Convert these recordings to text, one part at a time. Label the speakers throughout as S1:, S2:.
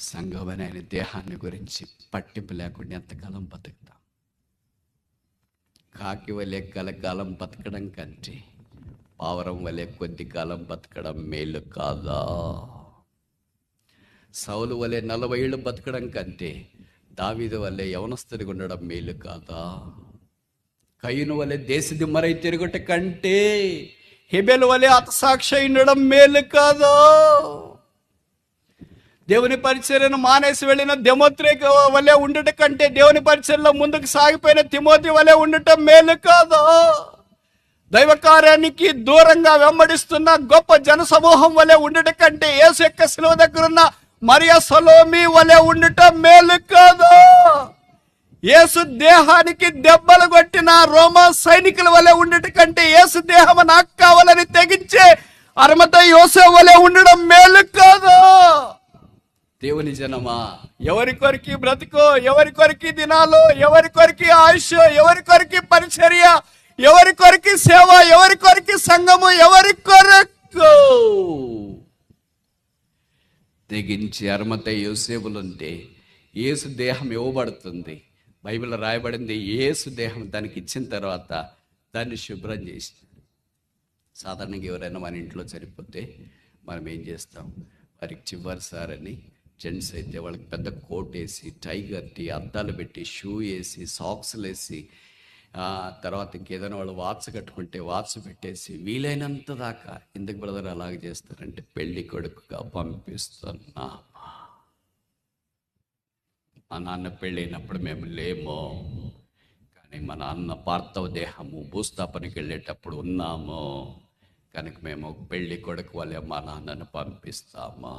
S1: సంఘమైన ఆయన దేహాన్ని గురించి పట్టింపు లేకుండా ఎంతకాలం బతుకుతాం? కాకి వలె కలకాలం బతకడం కంటే పావరం వలె కొద్ది కాలం బతకడం మేలు కాదా? సౌలు వలె నలభై ఏళ్ళు బతకడం కంటే దావీదు వలె యవనస్తుడిగా ఉండడం మేలు కాదా? కయ్యను వలె దేశది మరై తిరుగుట కంటే హెబెల్ వలె అతసాక్షి ఉండడం మేలు కాదా? దేవుని పరిచర్యను మానేసి వెళ్ళిన దెమోత్రేక వలె ఉండటం కంటే దేవుని పరిచర్లో ముందుకు సాగిపోయిన తిమోతి వలె ఉండటం మేలు కాదా? దైవ కార్యానికి దూరంగా వెంబడిస్తున్న గొప్ప జన సమూహం వలె ఉండటం కంటే యేసు యొక్క శిలువ దగ్గర ఉన్న మరియా సలోమి వలె ఉండటం మేలు కాదు? యేసు దేహానికి దెబ్బలు కొట్టిన రోమా సైనికుల వలె ఉండటం కంటే యేసు దేహం నాకు కావాలని తెగించే అరమత యోసే వలె ఉండడం మేలు కాదా? దేవుని జనమా. ఎవరి కొరికి బ్రతుకో ఎవరి కొరికి దినాలు ఎవరి కొరికి ఆయుష్ ఎవరి కొరికి పరిచర్య ఎవరి కొరికి సేవ ఎవరి కొరికి సంఘము ఎవరి కొరకు? తెగించి అర్మత యోసేపులుంటే యేసు దేహం ఇవ్వబడుతుంది. బైబిల్ రాయబడింది యేసు దేహం దానికి ఇచ్చిన తర్వాత దాన్ని శుభ్రం చేసి సాధారణంగా ఎవరైనా మన ఇంట్లో చనిపోతే మనం ఏం చేస్తాం? వారికి చివరిసారని జెంట్స్ అయితే వాళ్ళకి పెద్ద కోట్ వేసి టైగర్ టీ అద్దాలు పెట్టి షూ వేసి సాక్స్లు వేసి తర్వాత ఇంకేదైనా వాళ్ళు వాచ్ కట్టుకుంటే వాచ్ పెట్టేసి వీలైనంత దాకా ఎందుకు బ్రదర్ అలాగ చేస్తారంటే పెళ్ళి కొడుకుగా పంపిస్తున్నా. మా నాన్న పెళ్ళైనప్పుడు మేము లేము. కానీ మా నాన్న పార్థవ దేహము భూస్థాపనకి వెళ్ళేటప్పుడు ఉన్నాము. కనుక మేము పెళ్ళి కొడుకు వాళ్ళే మా నాన్నను పంపిస్తాము.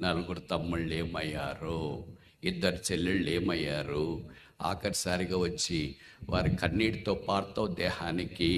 S1: నలుగురు తమ్ముళ్ళు ఏమయ్యారు ఇద్దరు చెల్లెళ్ళు ఏమయ్యారు ఆఖరిసారిగా వచ్చి వారి కన్నీటితో పార్తో దేహానికి